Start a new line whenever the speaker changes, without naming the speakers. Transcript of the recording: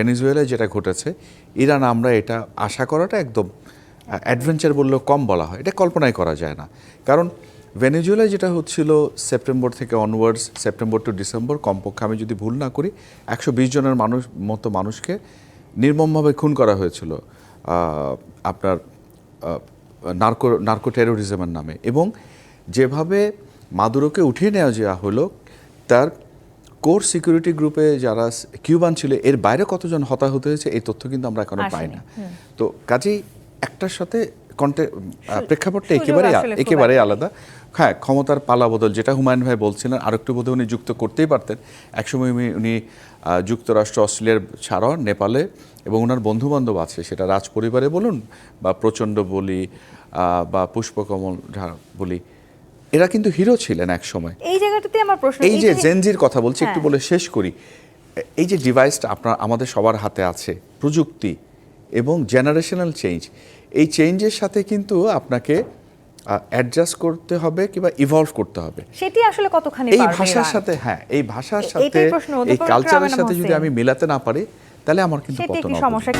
ভেনেজুয়েলায় যেটা ঘটেছে, ইরান আমরা এটা আশা করাটা একদম অ্যাডভেঞ্চার বললেও কম বলা হয়। এটা কল্পনাই করা যায় না। কারণ ভেনেজুয়েলায় যেটা হচ্ছিল সেপ্টেম্বর থেকে অনওয়ার্ডস সেপ্টেম্বর টু ডিসেম্বর কমপক্ষে আমি যদি ভুল না করি, একশো বিশ জনের মানুষ, মতো মানুষকে নির্মমভাবে খুন করা হয়েছিল আপনার নার্কো নার্কো টেরোরিজমের নামে। এবং যেভাবে মাদুরোকে উঠিয়ে নেওয়া যাওয়া হলো, তার কোর সিকিউরিটি গ্রুপে যারা কিউবান ছিল এর বাইরে কতজন হতাহত হয়েছে এই তথ্য কিন্তু আমরা এখনও পাই না। তো কাজেই একটার সাথে কন্টে প্রেক্ষাপটটা একেবারে একেবারেই আলাদা। হ্যাঁ ক্ষমতার পালা বদল যেটা হুমায়ুন ভাই বলছিলেন আরেকটু বোধহয় উনি যুক্ত করতেই পারতেন। একসময় উনি উনি যুক্তরাষ্ট্র অস্ট্রেলিয়ার ছাড়াও নেপালে এবং ওনার বন্ধু বান্ধব আছে সেটা রাজ পরিবারে বলুন বা প্রচণ্ড বলি বা পুষ্পকমল বলি এরা কিন্তু হিরো ছিলেন এক সময়
এই জায়গাটাতে আমার প্রশ্ন
এই যে জেনজির কথা বলছি একটু
হ্যাঁ।
বলে শেষ করি। এই যে ডিভাইসটা আপনার আমাদের সবার হাতে আছে প্রযুক্তি এবং জেনারেশনাল চেঞ্জ এই চেঞ্জের সাথে কিন্তু আপনাকে অ্যাডজাস্ট করতে হবে কিংবা ইভলভ করতে হবে।
সেটি আসলে কতখানি
এই ভাষার সাথে হ্যাঁ এই ভাষার সাথে এই কালচারের সাথে যদি আমি মেলাতে না পারি তাহলে আমার কিন্তু পতন
সমস্যা।